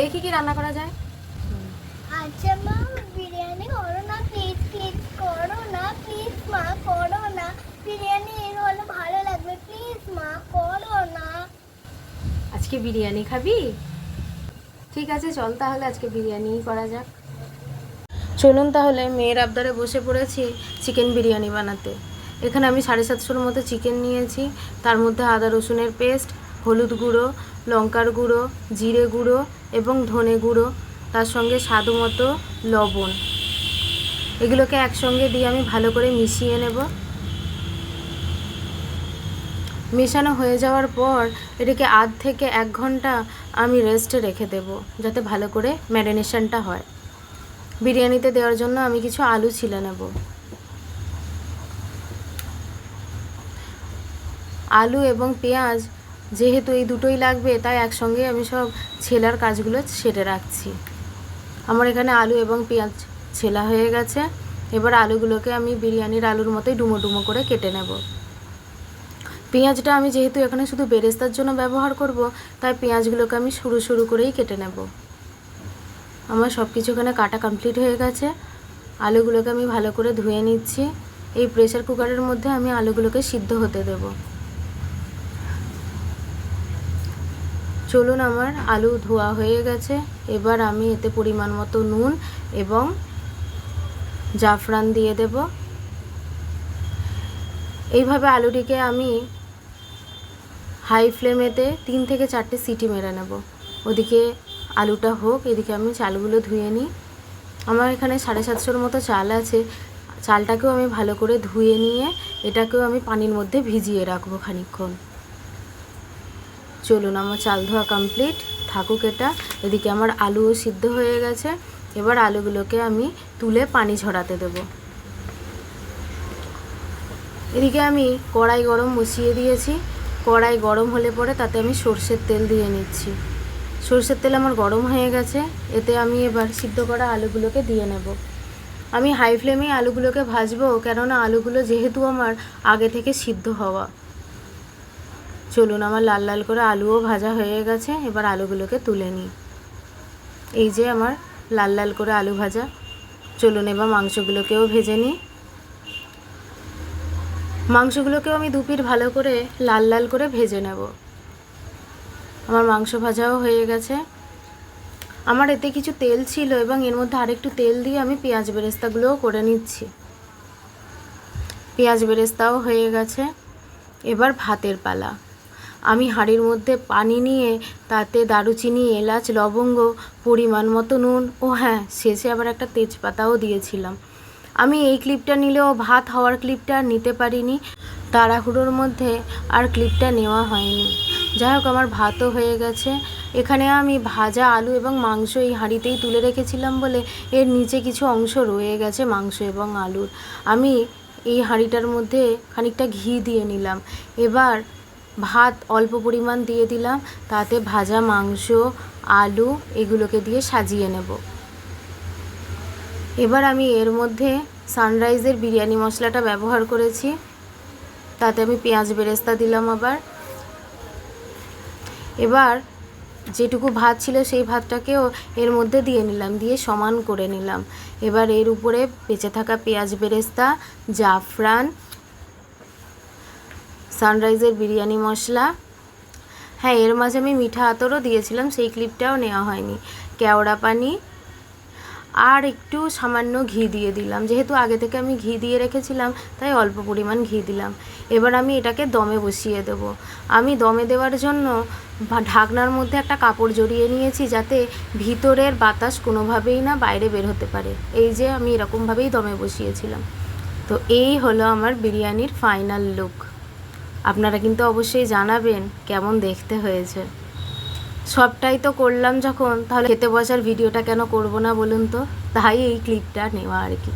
দেখি কি রান্না করা যায়। আচ্ছা মা বিরিয়ানি করো না প্লিজ প্লিজ করো না প্লিজ মা করো না। বিরিয়ানি এর হলে ভালো লাগবে প্লিজ মা করো না। আজকে বিরিয়ানি খাবি? ঠিক আছে চল তাহলে আজকে বিরিয়ানিই করা যাক। চলুন তাহলে মেয়ের আবদারে বসে পড়েছি চিকেন বিরিয়ানি বানাতে। এখানে আমি সাড়ে সাতশোর মতো চিকেন নিয়েছি। তার মধ্যে আদা রসুনের পেস্ট হলুদ গুঁড়ো লঙ্কার গুঁড়ো, জিরে গুঁড়ো এবং ধনে গুঁড়ো, তার সঙ্গে স্বাদ মতো লবণ। এগুলোকে একসঙ্গে দিয়ে আমি ভালো করে মিশিয়ে নেব। মেশানো হয়ে যাওয়ার পর এটাকে আধ থেকে এক ঘণ্টা আমি রেস্টে রেখে দেব, যাতে ভালো করে ম্যারিনেশনটা হয়। বিরিয়ানিতে দেওয়ার জন্য আমি কিছু আলু ছিলে নেব। আলু এবং পেঁয়াজ যেহেতু এই দুটোই লাগবে, তাই একসঙ্গে আমি সব ছেলার কাজগুলো সেরে রাখছি। আমার এখানে আলু এবং পেঁয়াজ ছেলা হয়ে গেছে। এবার আলুগুলোকে আমি বিরিয়ানির আলুর মতোই ডুমো ডুমো করে কেটে নেব। পেঁয়াজটা আমি যেহেতু এখানে শুধু বেরেস্তার জন্য ব্যবহার করব, তাই পেঁয়াজগুলোকে আমি সরু সরু করেই কেটে নেব। আমার সব কিছু এখানে কাটা কমপ্লিট হয়ে গেছে। আলুগুলোকে আমি ভালো করে ধুয়ে নিচ্ছি। এই প্রেসার কুকারের মধ্যে আমি আলুগুলোকে সিদ্ধ হতে দেব। চলুন আমার আলু ধোয়া হয়ে গেছে। এবার আমি এতে পরিমাণ মতো নুন এবং জাফরান দিয়ে দেব। এইভাবে আলুটিকে আমি হাই ফ্লেমেতে তিন থেকে চারটে সিটি মেরে নেব। ওদিকে আলুটা হোক, এদিকে আমি চালগুলো ধুয়ে নিই। আমার এখানে সাড়ে সাতশোর মতো চাল আছে। চালটাকেও আমি ভালো করে ধুয়ে নিয়ে এটাকেও আমি পানির মধ্যে ভিজিয়ে রাখব খানিকক্ষণ। চলুন, আমার চাল ধোয়া কমপ্লিট থাকুক এটা। এদিকে আমার আলুও সিদ্ধ হয়ে গেছে। এবার আলুগুলোকে আমি তুলে পানি ঝরাতে দেবো। এদিকে আমি কড়াই গরম বসিয়ে দিয়েছি। কড়াই গরম হলে পরে তাতে আমি সর্ষের তেল দিয়ে নিচ্ছি। সর্ষের তেল আমার গরম হয়ে গেছে। এতে আমি এবার সিদ্ধ করা আলুগুলোকে দিয়ে নেব। আমি হাই ফ্লেমেই আলুগুলোকে ভাজবো, কেননা আলুগুলো যেহেতু আমার আগে থেকে সিদ্ধ হওয়া। চলুন, আমার লাল লাল করে আলুও ভাজা হয়ে গেছে, এবার আলুগুলোকে তুলে নিই। এই যে আমার লাল লাল করে আলু ভাজা। চলুন, এবার মাংসগুলোকেও ভেজে নিই। মাংসগুলোকেও আমি দুপিট ভালো করে লাল লাল করে ভেজে নেব। আমার মাংস ভাজাও হয়ে গেছে। আমার এতে কিছু তেল ছিল এবং এর মধ্যে আরেকটু তেল দিয়ে আমি পেঁয়াজ বেরেস্তাগুলোও করে নিচ্ছি। পেঁয়াজ বেরেস্তাও হয়ে গেছে। এবার ভাতের পালা। আমি হাঁড়ির মধ্যে পানি নিয়ে তাতে দারুচিনি, এলাচ, লবঙ্গ, পরিমাণ মতো নুন ও হ্যাঁ শেষে আবার একটা তেজপাতাও দিয়েছিলাম। আমি এই ক্লিপটা নিলেও ভাত হওয়ার ক্লিপটা নিতে পারিনি, তাড়াহুড়োর মধ্যে আর ক্লিপটা নেওয়া হয়নি। যাই হোক, আমার ভাতও হয়ে গেছে। এখানে আমি ভাজা আলু এবং মাংস এই হাঁড়িতেই তুলে রেখেছিলাম বলে এর নিচে কিছু অংশ রয়ে গেছে, মাংস এবং আলুর। আমি এই হাঁড়িটার মধ্যে খানিকটা ঘি দিয়ে নিলাম। এবার ভাত অল্প পরিমাণ দিয়ে দিলাম, তাতে ভাজা মাংস, আলু এগুলোকে দিয়ে সাজিয়ে নেব। এবার আমি এর মধ্যে সানরাইজের বিরিয়ানি মশলাটা ব্যবহার করেছি, তাতে আমি পেঁয়াজ বেরেস্তা দিলাম আবার। এবার যেটুকু ভাত ছিল সেই ভাতটাকেও এর মধ্যে দিয়ে নিলাম, দিয়ে সমান করে নিলাম। এবার এর উপরে বেঁচে থাকা পেঁয়াজ বেরেস্তা, জাফরান সানরাইজের বিরিয়ানি মশলা। হ্যাঁ এর মাঝে আমি মিঠা আতরও দিয়েছিলাম, সেই ক্লিপটাও নেওয়া হয়নি। কেওড়া পানি আর একটু সামান্য ঘি দিয়ে দিলাম। যেহেতু আগে থেকে আমি ঘি দিয়ে রেখেছিলাম, তাই অল্প পরিমাণ ঘি দিলাম। এবার আমি এটাকে দমে বসিয়ে দেব। আমি দমে দেওয়ার জন্য ঢাকনার মধ্যে একটা কাপড় জড়িয়ে নিয়েছি, যাতে ভিতরের বাতাস কোনোভাবেই না বাইরে বের হতে পারে। এই যে আমি এরকমভাবেই দমে বসিয়েছিলাম। তো এই হলো আমার বিরিয়ানির ফাইনাল লুক। আপনারা কিন্তু অবশ্যই জানাবেন কেমন দেখতে হয়েছে। সবটাই তো করলাম যখন, তাহলে খেতে বসার ভিডিওটা কেন করব না বলুন তো? তাই এই ক্লিপটা নেওয়া আর কি।